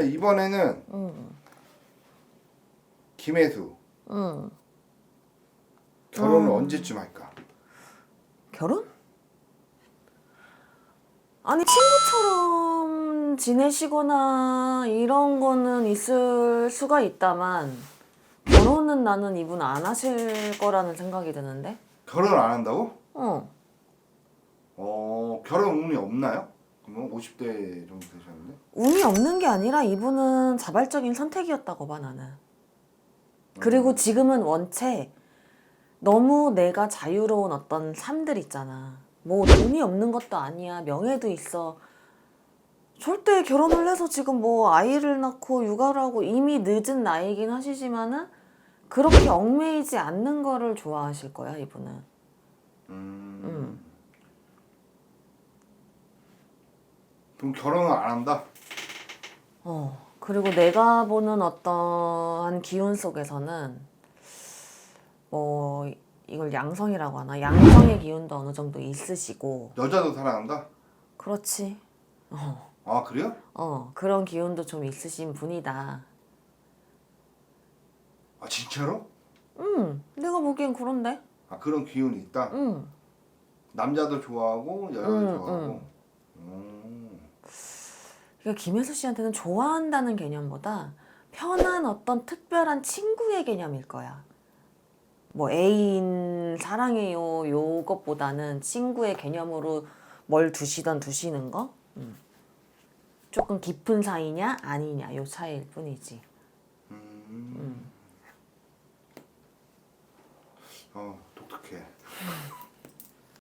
이번에는 응. 김혜수 응. 결혼을 음. 언제쯤 할까? 결혼? 아니 친구처럼 지내시거나 이런 거는 있을 수가 있다만 결혼은 나는 이분 안 하실 거라는 생각이 드는데. 결혼 안 한다고? 어. 어 결혼 운이 없나요? 그러면 50대 정도 되셨는데 운이 없는 게 아니라 이분은 자발적인 선택이었다고 봐 나는. 그리고 지금은 원체 너무 내가 자유로운 어떤 삶들 있잖아. 뭐 돈이 없는 것도 아니야. 명예도 있어. 절대 결혼을 해서 지금 뭐 아이를 낳고 육아를 하고 이미 늦은 나이긴 하시지만은 그렇게 얽매이지 않는 거를 좋아하실 거야 이분은. 음. 음. 그럼 결혼을 안 한다? 어, 그리고 내가 보는 어떠한 기운 속에서는 뭐 이걸 양성이라고 하나? 양성의 기운도 어느 정도 있으시고 여자도 사랑한다? 그렇지. 어, 아 그래요? 어, 그런 기운도 좀 있으신 분이다. 아 진짜로? 음, 내가 보기엔 그런데. 아 그런 기운이 있다? 음, 남자도 좋아하고 여자도 음, 좋아하고 음. 그러니까 김혜수 씨한테는 좋아한다는 개념보다 편한 어떤 특별한 친구의 개념일 거야. 뭐 애인 사랑해요 요것보다는 친구의 개념으로 뭘 두시던 두시는 거. 음. 조금 깊은 사이냐 아니냐 요 차이일 뿐이지. 음. 어 독특해